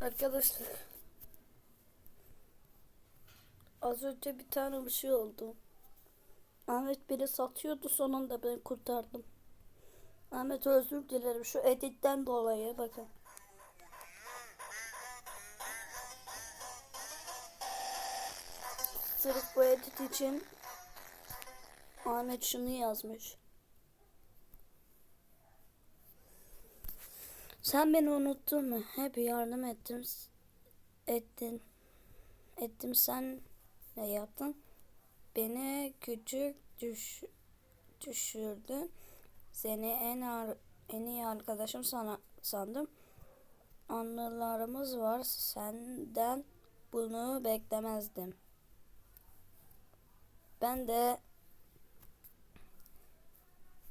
Arkadaşlar. Az önce bir tane bir şey oldu. Ahmet beni satıyordu sonunda ben kurtardım. Ahmet özür dilerim şu editten dolayı bakın. Sırf bu edit için Ahmet şunu yazmış. Sen beni unuttun mu? Hep yardım ettim. Ettin. Ettim sen ne yaptın? Beni küçük düş, düşürdün. Seni en ar- en iyi arkadaşım sana sandım. Anılarımız var. Senden bunu beklemezdim. Ben de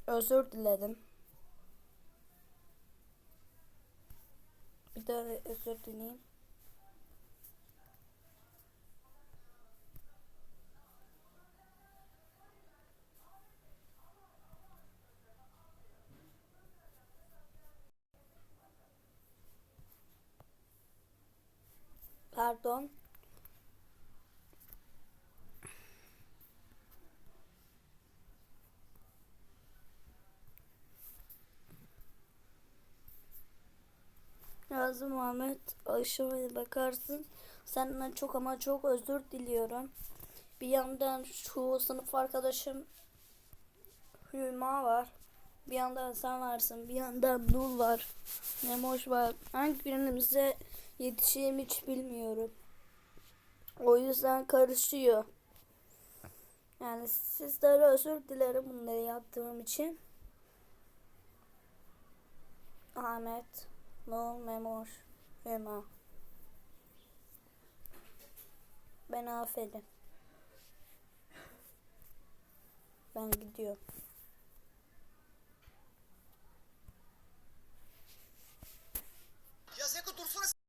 özür diledim. Bir daha özür dileyim. Pardon. Yazım Ahmet aşağıya bakarsın. Senden çok ama çok özür diliyorum. Bir yandan şu sınıf arkadaşım Hüma var. Bir yandan sen varsın. Bir yandan Nul var. Nemoş var. Hangi birimize yetişeyim hiç bilmiyorum. O yüzden karışıyor. Yani sizlere özür dilerim bunları yaptığım için. Ahmet, Nul, Memoş, Hüma. Ben affedin. Ben gidiyorum.